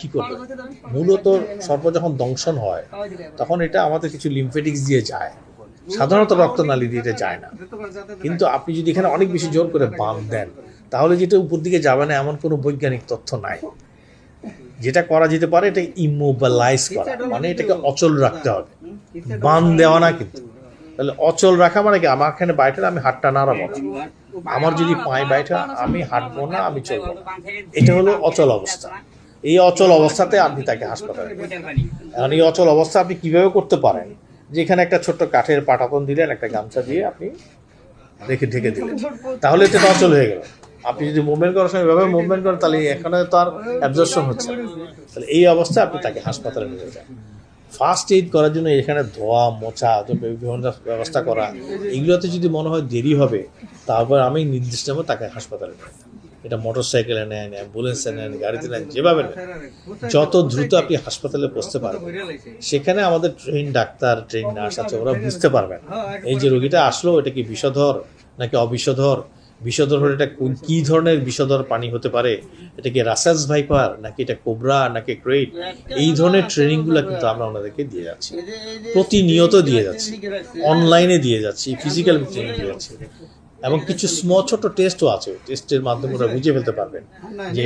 কি করবে? মূলত সর্প যখন দংশন হয়, তখন এটা আমাদের কিছু লিমফেটিক্স দিয়ে যায়। সাধারণত রক্তনালী দিয়ে এটা যায় না। কিন্তু আপনি যদি এখানে অনেক বেশি জোর করে বাঁধ দেন, তাহলে যেটা উপর দিকে যাবে না, এমন কোনো বৈজ্ঞানিক তথ্য নাই। যেটা করা যেতে পারে, এটা ইমোবালাইজ করা মানে এটাকে অচল রাখতে হবে। বান দেওয়া না কিন্তু। তাহলে অচল রাখা মানে কি? আমার এখানে বাইরে আমি হাতটা নাড়াবো। আমার যদি পায়ে বাইঠা আমি হাঁটবো না, আমি চলবো এটা হলো অচল অবস্থা। এই অচল অবস্থাতে আপনি তাকে হাসপাতালে এখন এই অচল অবস্থা আপনি কীভাবে করতে পারেন? যেখানে একটা ছোট্ট কাঠের পাটাতন দিলেন, একটা গামছা দিয়ে আপনি রেখে ঢেকে দিলেন। তাহলে তো অচল হয়ে গেল। আপনি যদি মুভমেন্ট করার সময় এভাবে মুভমেন্ট করেন, তাহলে এখানে তো আর অ্যাবজর্পশন হচ্ছে তাহলে এই অবস্থায় আপনি তাকে হাসপাতালে নিয়ে যান ফার্স্ট এইড করার জন্য এখানে ধোয়া, মোছা বিভিন্ন ব্যবস্থা করা, এগুলোতে যদি মনে হয় দেরি হবে, তারপর আমি নির্দিষ্ট তাকে হাসপাতালে নেন এটা মোটর সাইকেলে নেন অ্যাম্বুলেন্সে নেন গাড়িতে নেন যেভাবে নেন যত দ্রুত আপনি হাসপাতালে পৌঁছতে পারবেন সেখানে আমাদের ট্রেন ডাক্তার ট্রেন নার্স আছে ওরা বুঝতে পারবেন এই যে রোগীটা আসলো এটা কি বিষধর নাকি অবিষধর? বিষধর হলে এটা কোন কি ধরনের বিষধর পানি হতে পারে? এটা কি রাসাস ভাইপার নাকি এটা কোবরা নাকি ক্রেট এই ধরনের ট্রেনিংগুলো কিন্তু আমরা ওনাদেরকে দিয়ে যাচ্ছি। প্রতিনিয়ত দিয়ে যাচ্ছি। অনলাইনে দিয়ে যাচ্ছি ফিজিক্যাল ট্রেনিং দিয়ে যাচ্ছি। এবং কিছু স্ম ছোট টেস্টও আছে টেস্টের মাধ্যমে ওরা বুঝে ফেলতে পারবেন। যে